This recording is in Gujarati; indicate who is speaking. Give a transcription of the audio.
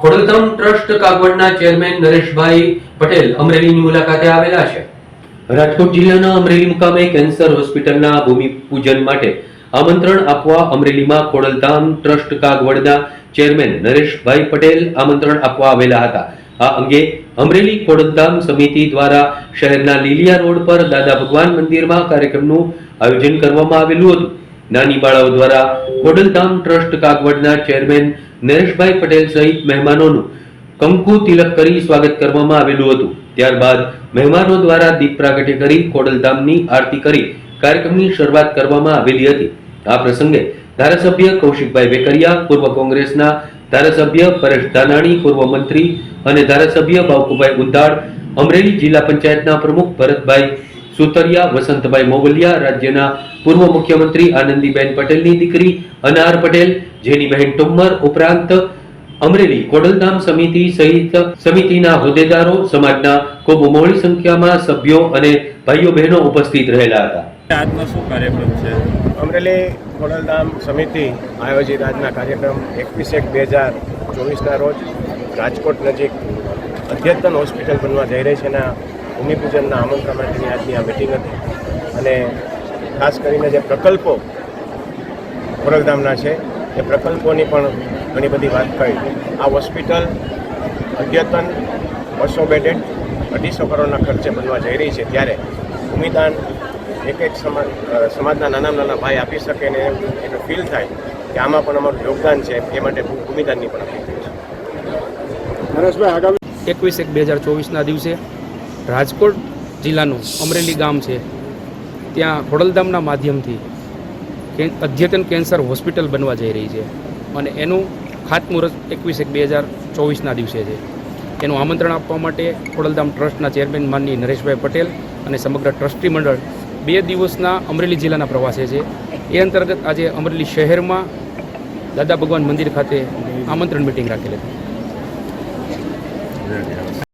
Speaker 1: ખોડલધામ ટ્રસ્ટ કાગવડના ચેરમેન નરેશભાઈ પટેલ અમરેલીની મુલાકાતે આવેલા છે. રાજકોટ જિલ્લાના અમરેલી મુકામે કેન્સર હોસ્પિટલના ભૂમિપૂજન માટે આમંત્રણ આપવા અમરેલીમાં ખોડલધામ ટ્રસ્ટ કાગવડના ચેરમેન નરેશભાઈ પટેલ આમંત્રણ આપવા આવેલા હતા. આ અંગે અમરેલી ખોડલધામ સમિતિ દ્વારા શહેરના લીલિયા રોડ પર દાદા ભગવાન મંદિરમાં કાર્યક્રમનું આયોજન કરવામાં આવેલું હતું. નાની બાળાઓ દ્વારા ગોડલધામ ટ્રસ્ટ કાગવડના ચેરમેન નરેશભાઈ પટેલ સહિત મહેમાનોનું કંકુ તિલક કરી સ્વાગત કરવામાં આવેલું હતું. ત્યારબાદ મહેમાનો દ્વારા દીપ પ્રાગટ્ય કરી ખોડલધામની આરતી કરી કાર્યક્રમની શરૂઆત કરવામાં આવેલી હતી. આ પ્રસંગે ધારાસભ્ય કૌશિકભાઈ વેકરિયા, પૂર્વ કોંગ્રેસના ધારાસભ્ય પરેશ ધાનાણી, પૂર્વ મંત્રી અને ધારાસભ્ય બાવકુભાઈ ગુંદાળ અમરેલી જિલ્લા પંચાયતના પ્રમુખ ભરતભાઈ સુતરિયા વસંતભાઈ મોવલિયા રાજ્યના પૂર્વ મુખ્યમંત્રી આનંદીબેન પટેલની દીકરી અનાર પટેલ જેની બહેન ટુમ્મર ઉપરાંત અમરેલી કોડલધામ સમિતિ સહિત સમિતિના હોદ્દેદારો સમાજના ખૂબ મોડી સંખ્યામાં સભ્યો અને ભાઈઓ બહેનો ઉપસ્થિત રહેલા હતા.
Speaker 2: આજનો શું કાર્યક્રમ છે?
Speaker 3: અમરેલી ખોડલધામ સમિતિ આયોજિત આજના કાર્યક્રમ એકવીસ એક બે હજાર ચોવીસના રોજ રાજકોટ નજીક અદ્યતન હોસ્પિટલ બનવા જઈ રહી છે એના ભૂમિપૂજનના આમંત્રણ માટેની આજની આ મિટિંગ હતી. અને ખાસ કરીને જે પ્રકલ્પો ખોડલધામના છે એ પ્રકલ્પોની પણ ઘણી બધી વાત કરી. આ હોસ્પિટલ અદ્યતન બસો બેડેડ અઢીસો કરોડના ખર્ચે બનવા જઈ રહી છે. ત્યારે ભૂમિદાન એક એક સમાજ સમાજના નાના નાના ભાઈ આપી શકે ને એનું ફીલ થાય કે આમાં પણ અમારું યોગદાન છે. એ માટે ભૂમિદાનની પણ અપીલ કરી છે.
Speaker 4: એકવીસ એક બે હજાર ચોવીસના દિવસે રાજકોટ જિલ્લાનું અમરેલી ગામ છે. ત્યાં ખોડલધામના માધ્યમથી અદ્યતન કેન્સર હોસ્પિટલ બનવા જઈ રહી છે અને એનું ખાતમુહૂર્ત એકવીસ એક બે હજાર ચોવીસના દિવસે છે. એનું આમંત્રણ આપવા માટે ખોડલધામ ટ્રસ્ટના ચેરમેન માનની નરેશભાઈ પટેલ અને સમગ્ર ટ્રસ્ટી મંડળ બે દિવસના અમરેલી જિલ્લાના પ્રવાસે છે. એ અંતર્ગત આજે અમરેલી શહેરમાં દાદા ભગવાન મંદિર ખાતે આમંત્રણ મિટિંગ રાખેલી હતી.